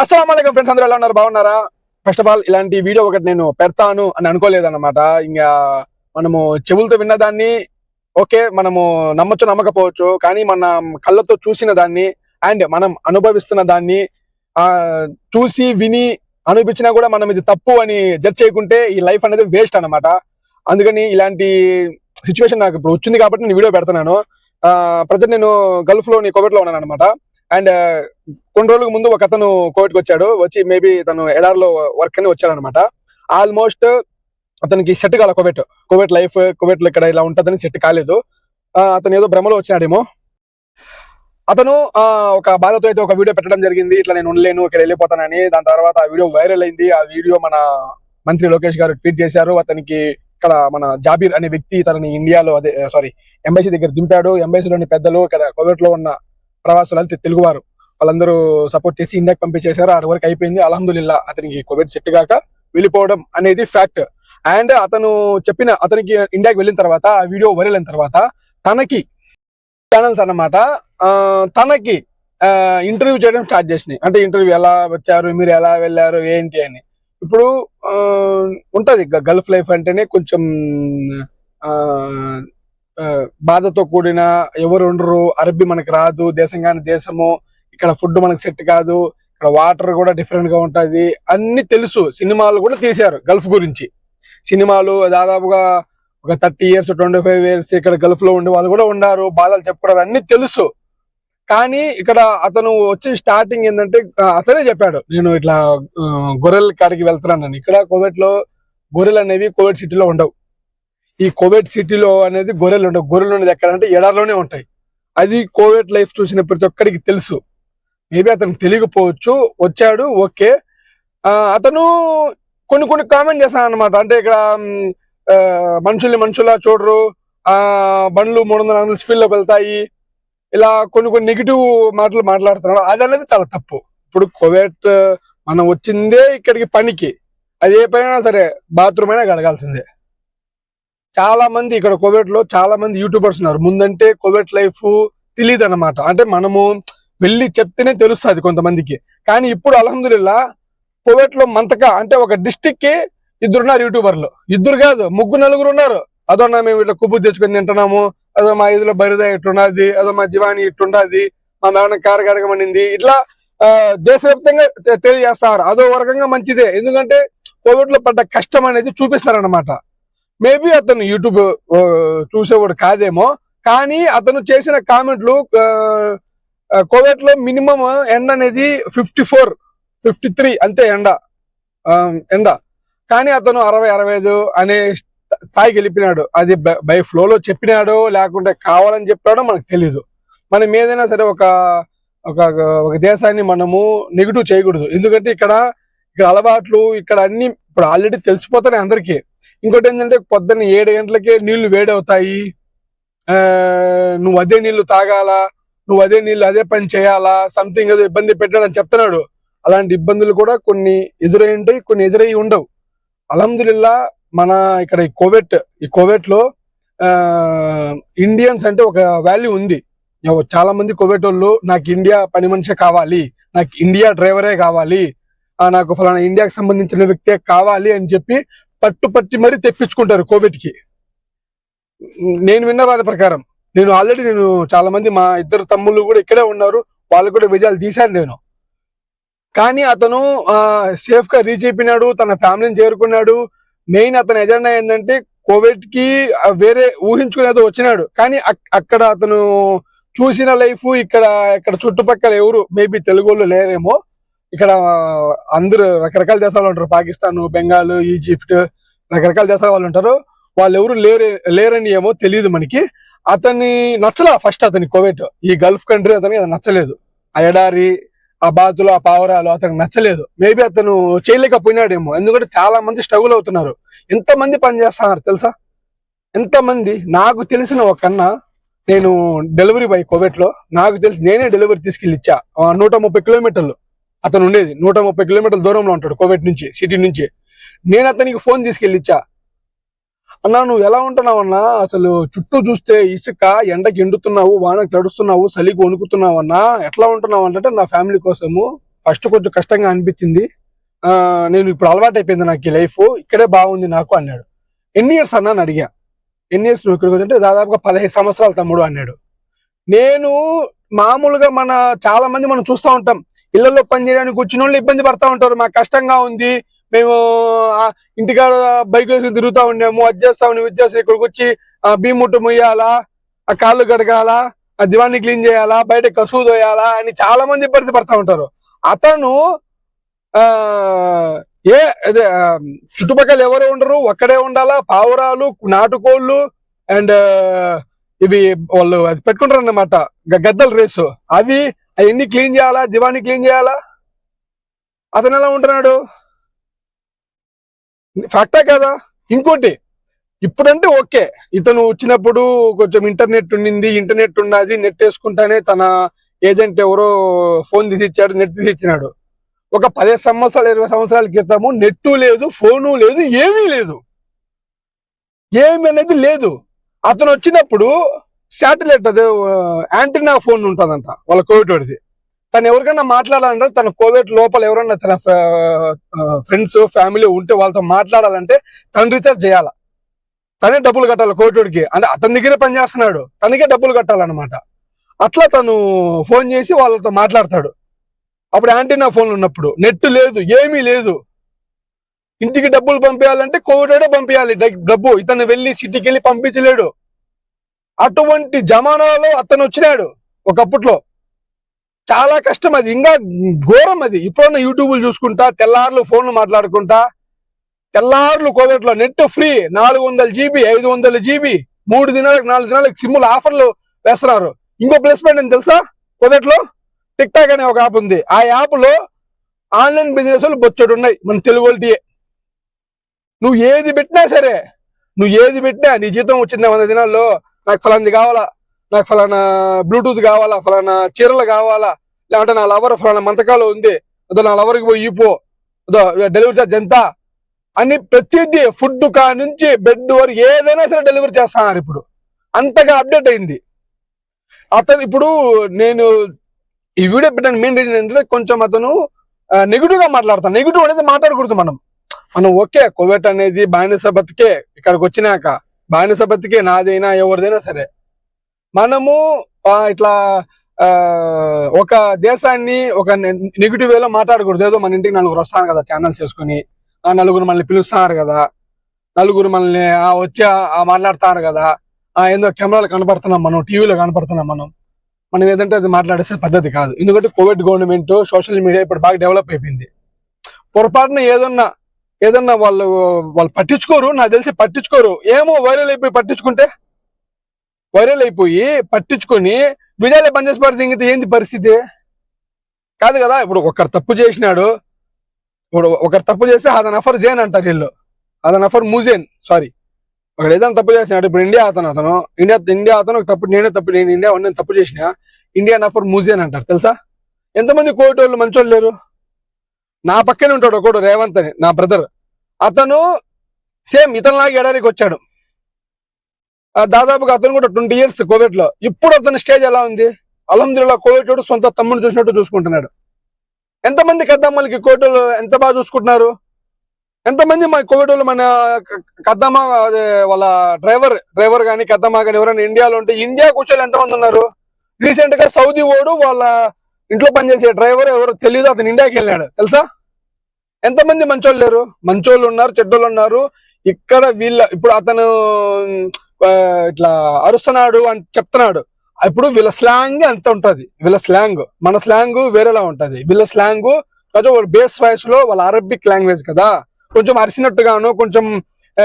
అస్సలం అయికం ఫ్రెండ్స్ అందరూ ఎలా ఉన్నారు? బాగున్నారా? ఫస్ట్ ఆఫ్ ఆల్ ఇలాంటి వీడియో ఒకటి నేను పెడతాను అని అనుకోలేదన్నమాట. ఇంకా మనము చెవులతో విన్నదాన్ని ఓకే మనము నమ్మచ్చు నమ్మకపోవచ్చు కానీ మన కళ్ళతో చూసిన దాన్ని అండ్ మనం అనుభవిస్తున్న దాన్ని ఆ చూసి విని అనిపించినా కూడా మనం ఇది తప్పు అని జడ్జ్ చేయకుంటే ఈ లైఫ్ అనేది వేస్ట్ అన్నమాట. అందుకని ఇలాంటి సిచ్యువేషన్ నాకు ఇప్పుడు వచ్చింది కాబట్టి నేను వీడియో పెడుతున్నాను. ప్రజెంట్ నేను గల్ఫ్ నీ కోవిడ్లో ఉన్నాను అనమాట అండ్ కొన్ని రోజులకు ముందు ఒక అతను కోవిడ్కి వచ్చాడు. వచ్చి మేబీ తను ఎడార్లో వర్క్ అని వచ్చాడు అనమాట ఆల్మోస్ట్ అతనికి సెట్ కాల కోవిడ్. కోవిడ్ లైఫ్ కోవిడ్ ఇక్కడ ఇలా ఉంటుందని సెట్ కాలేదు. ఆ, అతను ఏదో భ్రమలో వచ్చినాడేమో. అతను ఆ, ఒక బాధతో అయితే ఒక వీడియో పెట్టడం జరిగింది. ఇట్లా నేను ఉండలేను ఇక్కడ వెళ్ళిపోతానని. దాని తర్వాత ఆ వీడియో వైరల్ అయింది. ఆ వీడియో మన మంత్రి లోకేష్ గారు ట్వీట్ చేశారు. అతనికి ఇక్కడ మన జాబీర్ అనే వ్యక్తి తనని ఇండియాలో అదే సారీ ఎంబసీ దగ్గర దింపాడు. ఎంబసీలోని పెద్దలు ఇక్కడ కోవిడ్లో ఉన్న ప్రవాసులు అంటే తెలుగువారు. వాళ్ళందరూ సపోర్ట్ చేసి ఇండియాకి పంపించేశారు. ఆడ వరకు అయిపోయింది. అల్హమ్దుల్లా అతనికి కోవిడ్ సెట్ కాక వెళ్ళిపోవడం అనేది ఫ్యాక్ట్ అండ్ అతను చెప్పిన అతనికి ఇండియాకి వెళ్ళిన తర్వాత ఆ వీడియో వైరల్ అయిన తర్వాత తనకి ఛానల్స్ అన్నమాట తనకి ఇంటర్వ్యూ చేయడం స్టార్ట్ చేసినాయి. అంటే ఇంటర్వ్యూ ఎలా వచ్చారు మీరు ఎలా వెళ్ళారు ఏంటి అని. ఇప్పుడు ఆ, గల్ఫ్ లైఫ్ అంటేనే కొంచెం బాధతో కూడిన ఎవరు ఉండరు అరబ్బీ మనకి రాదు దేశం కాని దేశము ఇక్కడ ఫుడ్ మనకి సెట్ కాదు ఇక్కడ వాటర్ కూడా డిఫరెంట్గా ఉంటది అన్ని తెలుసు సినిమాలు కూడా తీశారు గల్ఫ్ గురించి. సినిమాలు దాదాపుగా ఒక thirty years twenty five years ఇక్కడ గల్ఫ్లో ఉండే వాళ్ళు కూడా ఉన్నారు బాధలు చెప్పుకోవడం అన్ని తెలుసు. కానీ ఇక్కడ అతను వచ్చి స్టార్టింగ్ ఏంటంటే అతనే చెప్పాడు నేను ఇట్లా గొర్రెల కాడికి వెళ్తున్నానని ఇక్కడ కోవిడ్లో గొర్రెలు అనేవి కోవిడ్ సిటీలో ఉండవు. ఈ కోవిడ్ సిటీలో అనేది గొర్రెలు ఉండవు. గొర్రెలు ఉండేది ఎక్కడంటే ఎడార్లోనే ఉంటాయి. అది కోవిడ్ లైఫ్ చూసిన ప్రతి ఒక్కరికి తెలుసు. మేబీ అతనికి తెలియకపోవచ్చు. వచ్చాడు ఓకే. ఆ, అతను కొన్ని కొన్ని కామెంట్ చేస్తాను అనమాట అంటే ఇక్కడ మనుషుల్ని మనుషులా చూడరు. ఆ బండ్లు మూడు వందల వందల స్పీడ్లో వెళ్తాయి. ఇలా కొన్ని కొన్ని నెగిటివ్ మాటలు మాట్లాడుతున్నాడు. అది అనేది చాలా తప్పు. ఇప్పుడు కోవిడ్ మనం వచ్చిందే ఇక్కడికి పనికి. అది ఏ పైన సరే బాత్రూమ్ అయినా గడగాల్సిందే చాలా మంది ఇక్కడ కోవిడ్లో చాలా మంది యూట్యూబర్స్ ఉన్నారు. ముందంటే కోవిడ్ లైఫ్ తెలియదు అనమాట అంటే మనము వెళ్ళి చెప్తేనే తెలుస్తుంది కొంతమందికి. కానీ ఇప్పుడు అల్హమ్దుల్లా కోవిడ్లో మంతక అంటే ఒక డిస్టిక్కి ఇద్దరున్నారు యూట్యూబర్లు ఇద్దరు కాదు ముగ్గురు నలుగురు ఉన్నారు. అదో నా మేము ఇట్లా కుబ్బు తెచ్చుకొని తింటున్నాము. అదో మా ఇదిలో బరిదా ఇట్టున్నది అదో మా దివాణి ఇట్టుండది మా మేడం కారు కడగమనింది ఇట్లా ఆ, దేశవ్యాప్తంగా తెలియజేస్తారు. అదో వర్గంగా మంచిదే. ఎందుకంటే కోవిడ్లో పడ్డ కష్టం అనేది చూపిస్తారన్నమాట. మేబీ అతను యూట్యూబ్ చూసేవాడు కాదేమో కానీ అతను చేసిన కామెంట్లు కోవిడ్లో మినిమం ఎండ అనేది ఫిఫ్టీ ఫోర్ ఫిఫ్టీ త్రీ అంతే ఎండ ఆ, ఎండ. కానీ అతను అరవై అరవై ఐదు అనే స్థాయికి వెళ్ళిపోయినాడు. అది బై ఫ్లోలో చెప్పినాడో లేకుంటే కావాలని చెప్పాడో మనకు తెలీదు. మనం ఏదైనా సరే ఒక ఒక ఒక దేశాన్ని మనము నెగిటివ్ చేయకూడదు. ఎందుకంటే ఇక్కడ ఇక్కడ అలవాట్లు ఇక్కడ అన్ని ఇప్పుడు ఆల్రెడీ తెలిసిపోతున్నాయి అందరికీ. ఇంకోటి ఏంటంటే పొద్దున్న ఏడు గంటలకే నీళ్ళు వేడవుతాయి. ఆ, నువ్వు అదే నీళ్ళు తాగాల నువ్వు అదే నీళ్ళు అదే పని చేయాలా సంథింగ్ ఏదో ఇబ్బంది పెట్టాడని చెప్తున్నాడు. అలాంటి ఇబ్బందులు కూడా కొన్ని ఎదురై ఉంటాయి కొన్ని ఎదురై ఉండవు. అలహదుల్లా మన ఇక్కడ ఈ కోవిడ్ ఈ కోవిడ్లో ఆ, ఇండియన్స్ అంటే ఒక వాల్యూ ఉంది. చాలా మంది కోవిడ్ వాళ్ళు నాకు ఇండియా పని మనిషే కావాలి నాకు ఇండియా డ్రైవరే కావాలి ఆ, నాకు ఫలానా ఇండియాకి సంబంధించిన వ్యక్తే కావాలి అని చెప్పి పట్టు పట్టి మరీ తెప్పించుకుంటారు కోవిడ్కి. నేను విన్న వారి ప్రకారం నేను ఆల్రెడీ నేను చాలా మంది మా ఇద్దరు తమ్ముళ్ళు కూడా ఇక్కడే ఉన్నారు వాళ్ళు కూడా విజయాలు తీశాను నేను. కానీ అతను సేఫ్గా రీచ్ అయిపోయినాడు తన ఫ్యామిలీని చేరుకున్నాడు. మెయిన్ అతని ఎజెండా ఏంటంటే కోవిడ్కి వేరే ఊహించుకునేది వచ్చినాడు. కానీ అక్కడ అతను చూసిన లైఫ్ ఇక్కడ ఇక్కడ చుట్టుపక్కల ఎవరు మేబీ తెలుగు వాళ్ళు లేరేమో ఇక్కడ అందరూ రకరకాల దేశాలు ఉంటారు. పాకిస్తాన్ బెంగాల్ ఈజిప్ట్ రకరకాల దేశాల వాళ్ళు ఉంటారు. వాళ్ళు ఎవరు లేరే లేరని ఏమో తెలియదు మనకి. అతన్ని నచ్చలా ఫస్ట్ అతని కోవిడ్ ఈ గల్ఫ్ కంట్రీ అతనికి అది నచ్చలేదు. ఆ ఎడారి ఆ బాతులు ఆ పావురాలు అతనికి నచ్చలేదు. మేబీ అతను చేయలేకపోయినాడేమో. ఎందుకంటే చాలా మంది స్ట్రగుల్ అవుతున్నారు. ఎంత మంది పని చేస్తున్నారు తెలుసా? ఎంత మంది నాకు తెలిసిన ఒక అన్న నేను డెలివరీ బాయ్ కోవిడ్లో నాకు తెలిసి నేనే డెలివరీ తీసుకెళ్ళి ఇచ్చా. నూట ముప్పై కిలోమీటర్లు. అతను ఉండేది నూట ముప్పై కిలోమీటర్ల దూరంలో ఉంటాడు కోవిడ్ నుంచి సిటీ నుంచి. నేను అతనికి ఫోన్ తీసుకెళ్ళి ఇచ్చా అన్నా నువ్వు ఎలా ఉంటున్నావు అన్నా అసలు చుట్టూ చూస్తే ఇసుక ఎండకి ఎండుతున్నావు వానకి తడుస్తున్నావు చలికి వణుకుతున్నావు అన్నా ఎట్లా ఉంటున్నావు అంటే నా ఫ్యామిలీ కోసము. ఫస్ట్ కొంచెం కష్టంగా అనిపించింది. నేను ఇప్పుడు అలవాటు అయిపోయింది నాకు ఈ లైఫ్. ఇక్కడే బాగుంది నాకు అన్నాడు. ఎన్ని ఇయర్స్ అన్నా? అని అడిగా. ఎన్ని ఇయర్స్ నువ్వు ఇక్కడికి వచ్చి దాదాపుగా పదహైదు సంవత్సరాలు తమ్ముడు అన్నాడు. నేను మామూలుగా మన చాలా మంది మనం చూస్తూ ఉంటాం. ఇళ్ళలో పని చేయడానికి వచ్చిన వాళ్ళు ఇబ్బంది పడతా ఉంటారు. మాకు కష్టంగా ఉంది. మేము ఆ, ఇంటికాడ బైక్ వేసుకుని తిరుగుతా ఉండేము. అది చేస్తా ఉన్నాము ఇది చేస్తాం ఇక్కడికి వచ్చి ఆ, బీముట్టు మొయ్యాలా? ఆ కాళ్ళు కడగాలా? ఆ దివాన్ని క్లీన్ చేయాలా? బయట కసువు తోయాలా? అని చాలా మంది ఇబ్బంది పడతా ఉంటారు. అతను ఆ ఏ అదే చుట్టుపక్కల ఎవరు ఉండరు. ఒక్కడే ఉండాలా? పావురాలు నాటుకోళ్ళు అండ్ ఇవి వాళ్ళు అది పెట్టుకుంటారు అన్నమాట గద్దల రేసు. అవి అవన్నీ క్లీన్ చేయాలా? దివాన్ని క్లీన్ చేయాలా? అతను ఎలా ఉంటున్నాడు? ఫ్యాక్టా కదా? ఇంకోటి ఇప్పుడంటే ఓకే. ఇతను వచ్చినప్పుడు కొంచెం ఇంటర్నెట్ ఉండింది ఇంటర్నెట్ ఉన్నది నెట్ వేసుకుంటానే తన ఏజెంట్ ఎవరో ఫోన్ తీసి ఇచ్చాడు నెట్ తీసి ఇచ్చినాడు. ఒక పదిహేను సంవత్సరాలు ఇరవై సంవత్సరాల క్రితము నెట్టు లేదు ఫోను లేదు ఏమీ లేదు. ఏమి అనేది లేదు. అతను వచ్చినప్పుడు శాటిలైట్ అదే యాంటీనా ఫోన్ ఉంటుందంట వాళ్ళ కోవిడ్ వాడిది. తను ఎవరికైనా మాట్లాడాలంటే తన కోవిడ్ లోపల ఎవరైనా తన ఫ్రెండ్స్ ఫ్యామిలీ ఉంటే వాళ్ళతో మాట్లాడాలంటే తను రీఛార్జ్ చేయాల. తనే డబ్బులు కట్టాలి కోవిడ్కి అంటే అతని దగ్గరే పని చేస్తున్నాడు. తనకే డబ్బులు కట్టాలన్నమాట. అట్లా తను ఫోన్ చేసి వాళ్ళతో మాట్లాడతాడు. అప్పుడు యాంటీనా ఫోన్ ఉన్నప్పుడు. నెట్ లేదు ఏమీ లేదు. ఇంటికి డబ్బులు పంపించాలంటే కోవిడే పంపించాలి. డబ్బు ఇతను వెళ్ళి సిటీకి వెళ్ళి పంపించలేడు. అటువంటి జమానాలో అతను వచ్చినాడు ఒకప్పట్లో. చాలా కష్టం అది. ఇంకా ఘోరం అది. ఇప్పుడున్న యూట్యూబ్లు చూసుకుంటా తెల్లార్లు ఫోన్లు మాట్లాడుకుంటా తెల్లార్లు కోవిడ్లో నెట్ ఫ్రీ నాలుగు వందల జీబీ ఐదు వందల జీబీ మూడు దినాలకు నాలుగు దినాలకు సిమ్ములు ఆఫర్లు వేస్తున్నారు. ఇంకో ప్లస్ పాయింట్ అని తెలుసా? కోవిడ్లో టిక్టాక్ టిక్ టాక్ అనే ఒక యాప్ ఉంది. ఆ యాప్లో ఆన్లైన్ బిజినెస్ బొచ్చడు ఉన్నాయి. మన తెలుగు వాళ్ళకి నువ్వు ఏది పెట్టినా సరే నువ్వు ఏది పెట్టినా నీ జీతం వచ్చింది వంద దినాల్లో నాకు ఫలాంది కావాలా? నాకు ఫలానా బ్లూటూత్ కావాలా? ఫలానా చీరలు కావాలా? లేదంటే నా లవర్ ఫలానా మంతకాలు ఉంది. అదో నా లవర్కి పోయి పో అదో డెలివరీ చార్జ్ ఎంత? అని ప్రతిదీ ఫుడ్ కా నుంచి బెడ్ వరకు ఏదైనా సరే డెలివరీ చేస్తున్నారు ఇప్పుడు. అంతగా అప్డేట్ అయింది. అతను ఇప్పుడు నేను ఈ వీడియో పెట్టడానికి మెయిన్ రీజన్ ఏంటంటే కొంచెం అతను నెగిటివ్గా మాట్లాడతాను. నెగిటివ్ అనేది మాట్లాడకూడదు మనం. మనం ఓకే కోవిడ్ అనేది బానిస బతికే ఇక్కడికి వచ్చినాక బానిస బతికే నాదైనా ఎవరిదైనా సరే. మనము ఇట్లా ఆ, ఒక దేశాన్ని ఒక నెగిటివ్ వేలో మాట్లాడకూడదు. ఏదో మన ఇంటికి నలుగురు వస్తాను కదా ఛానల్స్ చేసుకుని ఆ నలుగురు మనల్ని పిలుస్తున్నారు కదా నలుగురు మనల్ని ఆ వచ్చి ఆ- మాట్లాడతారు కదా ఆ ఏందో కెమెరాలు కనపడుతున్నాం మనం టీవీలో కనపడుతున్నాం మనం. మనం ఏదంటే అది మాట్లాడేసే పద్ధతి కాదు. ఎందుకంటే కోవిడ్ గవర్నమెంట్ సోషల్ మీడియా ఇప్పుడు బాగా డెవలప్ అయిపోయింది. పొరపాటున ఏదన్నా ఏదన్నా వాళ్ళు వాళ్ళు పట్టించుకోరు నాకు తెలిసి పట్టించుకోరు. ఏమో వైరల్ అయిపోయి పట్టించుకుంటే? వైరల్ అయిపోయి పట్టించుకొని విజయాలే పనిచేసి పడితే ఏంది పరిస్థితి? కాదు కదా ఇప్పుడు ఒకరు తప్పు చేసినాడు. ఇప్పుడు ఒకరు తప్పు చేస్తే అతను అఫర్ జేన్ అంటారు వీళ్ళు. అతను అఫర్ ముజేన్ సారీ ఒకడు ఏదైనా తప్పు చేసినాడు ఇప్పుడు ఇండియా అతను అతను. ఇండియా ఇండియా అతను ఒక తప్పు నేనే తప్పు నేను ఇండియా నేను తప్పు చేసిన ఇండియా నఫర్ ముజేన్ అంటారు తెలుసా? ఎంతమంది కోటి వాళ్ళు మంచోళ్ళు లేరు? నా పక్కనే ఉంటాడు ఒకడు రేవంత్ అని నా బ్రదర్ అతను సేమ్ ఇతనిలాగా ఎడారికి వచ్చాడు. ఆ, దాదాపుగా అతను కూడా ట్వంటీ ఇయర్స్ కోవిడ్లో ఇప్పుడు అతని స్టేజ్ ఎలా ఉంది? అల్హమ్దుల్లా కోవిడ్ వాడు సొంత తమ్ముడు చూసినట్టు చూసుకుంటున్నాడు. ఎంతమంది కద్దమ్మలకి కోవిడ్ వాళ్ళు ఎంత బాగా చూసుకుంటున్నారు? ఎంతమంది మా కోవిడ్ వాళ్ళు మన కద్దమ్మ అదే వాళ్ళ డ్రైవర్ డ్రైవర్ కానీ కద్దమ్మ కానీ ఎవరైనా ఇండియాలో ఉంటే ఇండియా కూర్చోలు ఎంతమంది ఉన్నారు? రీసెంట్గా సౌదీ ఓడు వాళ్ళ ఇంట్లో పనిచేసే డ్రైవర్ ఎవరో తెలియదు అతను ఇండియాకి వెళ్ళాడు. తెలుసా? ఎంతమంది మంచోళ్ళు లేరు? మంచోళ్ళు ఉన్నారు చెడ్డోళ్ళు ఉన్నారు. ఇక్కడ వీళ్ళ ఇప్పుడు అతను ఇట్లా అరుస్తున్నాడు అని చెప్తున్నాడు. ఇప్పుడు వీళ్ళ స్లాంగ్ అంత ఉంటది. వీళ్ళ స్లాంగ్ మన స్లాంగ్ వేరేలా ఉంటది. వీళ్ళ స్లాంగ్ కొంచెం వాళ్ళ బేస్ వాయిస్లో వాళ్ళ అరబిక్ లాంగ్వేజ్ కదా. కొంచెం అరిసినట్టుగాను కొంచెం ఏ,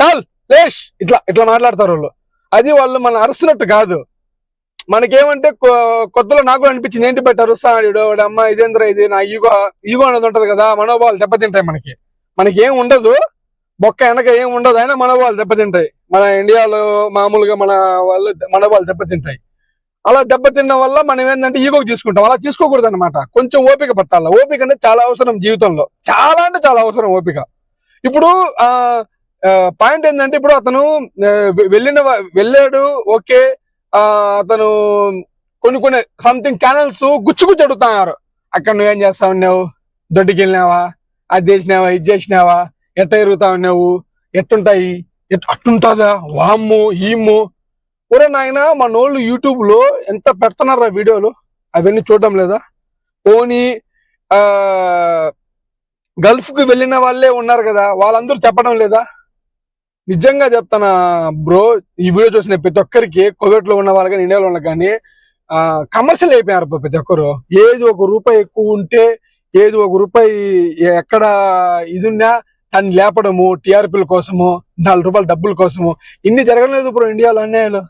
తాల్ లేష్ ఇట్లా ఇట్లా మాట్లాడతారు వాళ్ళు. అది వాళ్ళు మన అరుస్తున్నట్టు కాదు. మనకేమంటే కొ- కొత్తలో నాకు అనిపించింది. ఏంటి బట్టి అరుస్తాడు అమ్మ ఇదేంద్ర ఇది? నా ఈగో ఈగో అనేది ఉంటది కదా మనోభావాలు దెబ్బతింటాయి మనకి. మనకి ఏం ఉండదు. బొక్క వెనక ఏం ఉండదు. అయినా మనోభావాలు దెబ్బతింటాయి. మన ఇండియాలో మామూలుగా మన వాళ్ళు మనోభావాలు దెబ్బతింటాయి. అలా దెబ్బతిన్న వల్ల మనం ఏంటంటే ఈగోకి తీసుకుంటాం. అలా తీసుకోకూడదు అనమాట కొంచెం ఓపిక పట్టాల. ఓపిక అంటే చాలా అవసరం జీవితంలో. చాలా అంటే చాలా అవసరం ఓపిక. ఇప్పుడు ఆ పాయింట్ ఏంటంటే ఇప్పుడు అతను వెళ్ళిన వెళ్ళాడు. ఓకే. అతను కొన్ని కొన్ని సంథింగ్ ఛానల్స్ గుచ్చు గుచ్చు అడుగుతున్నారు. అక్కడ నువ్వేం చేస్తా ఉన్నావు? దొడ్డికి వెళ్ళినావా అది చేసినావా? ఇది చేసినావా? ఎట్ట ఎరుగుతా ఉన్నావు? ఎట్టుంటాయి? ఎట్ అట్టుంటుందా? వామ్ము ఈమ్ము. ఒరే నాయన మన వాళ్ళు యూట్యూబ్లో ఎంత పెడుతున్నారా వీడియోలు? అవన్నీ చూడడం లేదా? పోనీ గల్ఫ్కి వెళ్ళిన వాళ్ళే ఉన్నారు కదా? వాళ్ళందరూ చెప్పడం లేదా? నిజంగా చెప్తానా బ్రో? ఈ వీడియో చూసిన ప్రతి ఒక్కరికి కోవిడ్లో ఉన్న వాళ్ళు కానీ ఇండియాలో ఉన్న కానీ కమర్షియల్ అయిపోయారు ప్రతి ఒక్కరు. ఏది ఒక రూపాయి ఎక్కువ ఉంటే ఏది ఒక రూపాయి ఎక్కడ ఇది ఉన్నా దాన్ని లేపడము టీఆర్పీల కోసము నాలుగు రూపాయల డబ్బుల కోసము. ఇన్ని జరగడం లేదు బ్రో ఇండియాలో అన్యాయాలు.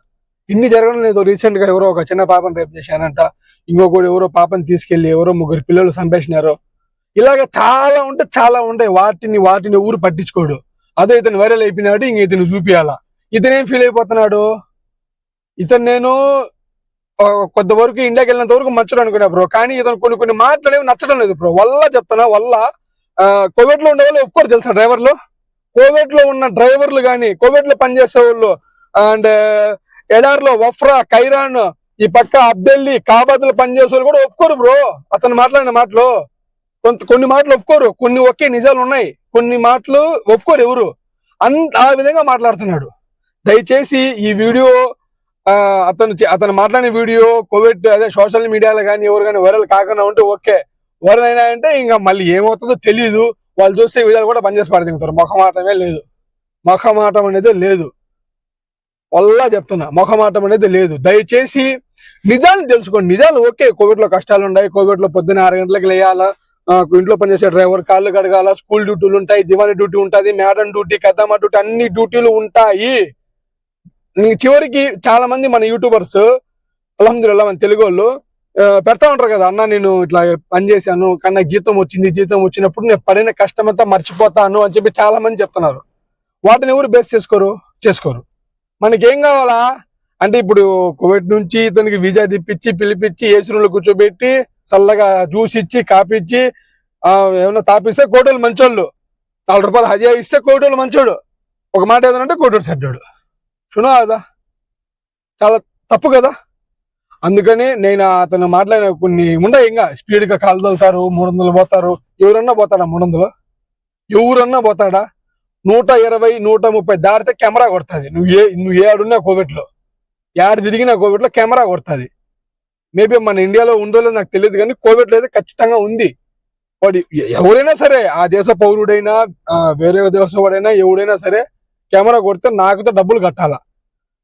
ఇన్ని జరగడం లేదు రీసెంట్గా ఎవరో ఒక చిన్న పాపని రేపు చేశారంట. ఇంకొకటి ఎవరో పాపని తీసుకెళ్ళి ఎవరో ముగ్గురు పిల్లలు సంపేసినారు. ఇలాగ చాలా ఉంటే చాలా ఉంటాయి. వాటిని వాటిని ఊరు పట్టించుకోడు. అదే ఇతను వైరల్ అయిపోయినాడు ఇంక ఇతను చూపియాలా. ఇతనేం ఫీల్ అయిపోతున్నాడు? ఇతను నేను ఆ, కొంతవరకు ఇండియాకి వెళ్ళినంత వరకు మంచడం అనుకున్నా బ్రో. కానీ ఇతను కొన్ని కొన్ని మాటలు నచ్చడం లేదు బ్రో. వల్ల చెప్తున్నా వల్ల కోవిడ్లో ఉండే వాళ్ళు ఒప్పుకోరు తెలుసా డ్రైవర్లు కోవిడ్లో ఉన్న డ్రైవర్లు కానీ కోవిడ్లో పనిచేసే వాళ్ళు అండ్ ఎడార్లో వఫ్రా కైరాన్ ఈ పక్క అబ్దెల్లి కాబాద్లో పనిచేసే వాళ్ళు కూడా ఒప్పుకోరు బ్రో. అతను మాట్లాడిన మాటలు. కొంత కొన్ని మాటలు ఒప్పుకోరు. కొన్ని ఒకే నిజాలు ఉన్నాయి. కొన్ని మాటలు ఒప్పుకోరు ఎవరు. అంత ఆ విధంగా మాట్లాడుతున్నాడు. దయచేసి ఈ వీడియో ఆ, అతను అతను మాట్లాడిన వీడియో కోవిడ్ అదే సోషల్ మీడియాలో కానీ ఎవరు కానీ వైరల్ కాకుండా ఉంటే ఓకే. వైరల్ అంటే ఇంకా మళ్ళీ ఏమవుతుందో తెలియదు వాళ్ళు చూస్తే విధాలు కూడా పనిచేసి పడతారు ముఖమాటమే లేదు. ముఖమాటం అనేది లేదు. వల్ల చెప్తున్నా. ముఖమాటం అనేది లేదు. దయచేసి నిజాలు తెలుసుకోండి. నిజాలు ఓకే. కోవిడ్లో కష్టాలు ఉన్నాయి. కోవిడ్లో పొద్దున్న ఆరు గంటలకు లేయాలా? ఇంట్లో పనిచేసే డ్రైవర్ కాళ్ళు కడగాల స్కూల్ డ్యూటీలు ఉంటాయి దివాళీ డ్యూటీ ఉంటుంది మేడం డ్యూటీ కదమ్మ డ్యూటీ అన్ని డ్యూటీలు ఉంటాయి. చివరికి చాలా మంది మన యూట్యూబర్స్ అలహదుల్లా మన తెలుగు వాళ్ళు పెడతా ఉంటారు కదా అన్న నేను ఇట్లా పని చేశాను కన్నా జీతం వచ్చింది జీతం వచ్చినప్పుడు నేను పడిన కష్టం అంతా మర్చిపోతాను అని చెప్పి చాలా మంది చెప్తున్నారు. వాటిని ఎవరు బేస్ చేసుకోరు? చేసుకోరు. మనకి ఏం కావాలా? అంటే ఇప్పుడు కోవిడ్ నుంచి ఇతనికి వీజా తెప్పించి పిలిపించి ఏసీ రూమ్లో కూర్చోబెట్టి చల్లగా జ్యూస్ ఇచ్చి కాఫీ ఇచ్చి ఆ, ఏమన్నా తాపిస్తే కోటోలు మంచోళ్ళు. నాలుగు రూపాయలు హజా ఇస్తే కోటోలు మంచోడు. ఒక మాట ఏదంటే కోటోడు చెడ్డాడు. చూనా కదా చాలా తప్పు కదా? అందుకని నేను అతను మాట్లాడిన కొన్ని ఉండవు ఇంకా. స్పీడ్గా కాలు తోలుతారు మూడు వందలు పోతారు. ఎవరన్నా పోతాడా మూడు వందలు? ఎవరన్నా పోతాడా? నూట ఇరవై నూట ముప్పై దాటితే కెమెరా కొడుతుంది. నువ్వు ఏ నువ్వు ఏడున్నా కోవిడ్లో ఏడు తిరిగినా కోవిడ్లో కెమెరా కొడుతుంది. మేబీ మన ఇండియాలో ఉందో లేదో నాకు తెలియదు కానీ కోవిడ్ అయితే ఖచ్చితంగా ఉంది. వాడు ఎవరైనా సరే ఆ దేశ పౌరుడైనా వేరే దేశ వాడైనా ఎవడైనా సరే కెమెరా కొడితే నాకుతో డబ్బులు కట్టాలా?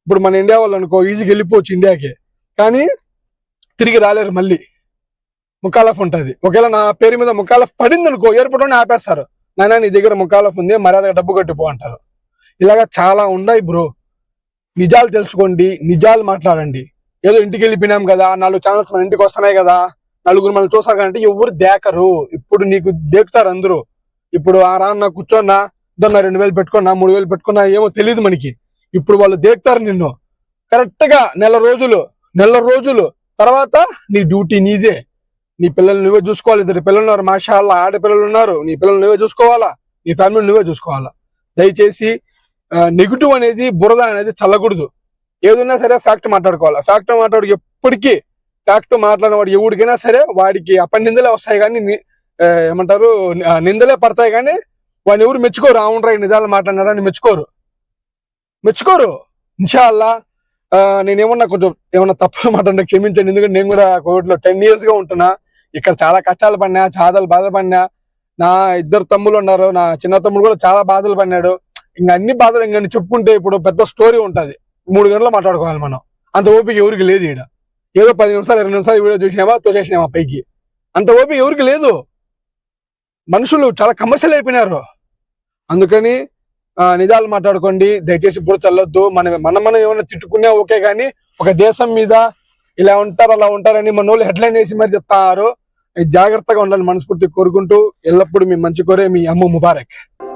ఇప్పుడు మన ఇండియా వాళ్ళు అనుకో ఈజీగా వెళ్ళిపోవచ్చు ఇండియాకి. కానీ తిరిగి రాలేరు మళ్ళీ. ముఖాలఫ్ ఉంటుంది. ఒకవేళ నా పేరు మీద ముఖాలఫ్ పడింది అనుకో ఎయిర్పోర్ట్లోనే ఆపేస్తారు. నాయన నీ దగ్గర ముఖాలఫ్ ఉంది మర్యాదగా డబ్బు కట్టిపో అంటారు. ఇలాగా చాలా ఉన్నాయి బ్రో. నిజాలు తెలుసుకోండి నిజాలు మాట్లాడండి. ఏదో ఇంటికి వెళ్ళిపోయినాం కదా నాలుగు ఛానల్స్ మన ఇంటికి వస్తున్నాయి కదా నలుగురు మనం చూస్తారు కంటే ఎవరు దేకరు. ఇప్పుడు నీకు దేకుతారు అందరూ. ఇప్పుడు ఆ రాన్న కూర్చోన్నా దొన్న రెండు వేలు పెట్టుకున్నా మూడు వేలు పెట్టుకున్నా ఏమో తెలియదు మనకి. ఇప్పుడు వాళ్ళు దేకుతారు నిన్ను. కరెక్ట్గా నెల రోజులు నెల రోజులు. తర్వాత నీ డ్యూటీ నీదే. నీ పిల్లలు నువ్వే చూసుకోవాలి ఇద్దరు పిల్లలు ఉన్నారు. మాషాల్లా ఆడపిల్లలు ఉన్నారు. నీ పిల్లలు నువ్వే చూసుకోవాలా? నీ ఫ్యామిలీ నువ్వే చూసుకోవాలా? దయచేసి నెగిటివ్ అనేది బురద అనేది చల్లకూడదు. ఏదైనా సరే ఫ్యాక్ట్ మాట్లాడుకోవాలి. ఫ్యాక్ట్ మాట్లాడు ఎప్పటికీ ఫ్యాక్ట్ మాట్లాడినవాడు ఎవడికైనా సరే వాడికి అపనిందలే వస్తాయి కానీ ఏమంటారు నిందలే పడతాయి కానీ వాడిని ఎవరు మెచ్చుకోరు. అవునరా ఈ నిజాలు మాట్లాడినాడని మెచ్చుకోరు. మెచ్చుకోరు. ఇన్షాల్లా ఆ, నేనేమన్నా కొంచెం ఏమన్నా తప్పులు మాట్లాడినా క్షమించండి. ఎందుకంటే నేను కూడా కోవిడ్లో టెన్ ఇయర్స్గా ఉంటున్నా. ఇక్కడ చాలా కష్టాలు పడినా చాదలు బాధపడినా నా ఇద్దరు తమ్ముళ్ళు ఉన్నారు. నా చిన్న తమ్ముడు కూడా చాలా బాధలు పడినాడు. ఇంకా అన్ని బాధలు ఇంకా చెప్పుకుంటే ఇప్పుడు పెద్ద స్టోరీ ఉంటది. మూడు గంటలు మాట్లాడుకోవాలి మనం. అంత ఓపిక ఎవరికి లేదు ఈడ. ఏదో పది నిమిషాలు ఇరవై నిమిషాలు వీడియో చూసినామా తోసేసినామా పైకి. అంత ఓపిక ఎవరికి లేదు. మనుషులు చాలా కమర్షియల్ అయిపోయినారు. అందుకని ఆ, నిజాలు మాట్లాడుకోండి. దయచేసి ఇప్పుడు చల్లొద్దు. మన మనం మనం ఏమైనా తిట్టుకున్నా ఓకే కానీ ఒక దేశం మీద ఇలా ఉంటారు అలా ఉంటారని మన వాళ్ళు హెడ్లైన్ వేసి మరి చెప్తారు. జాగ్రత్తగా ఉండాలి మనస్ఫూర్తి కోరుకుంటూ ఎల్లప్పుడూ మీ మంచి కోరే మీ అమ్మ ముబారక్.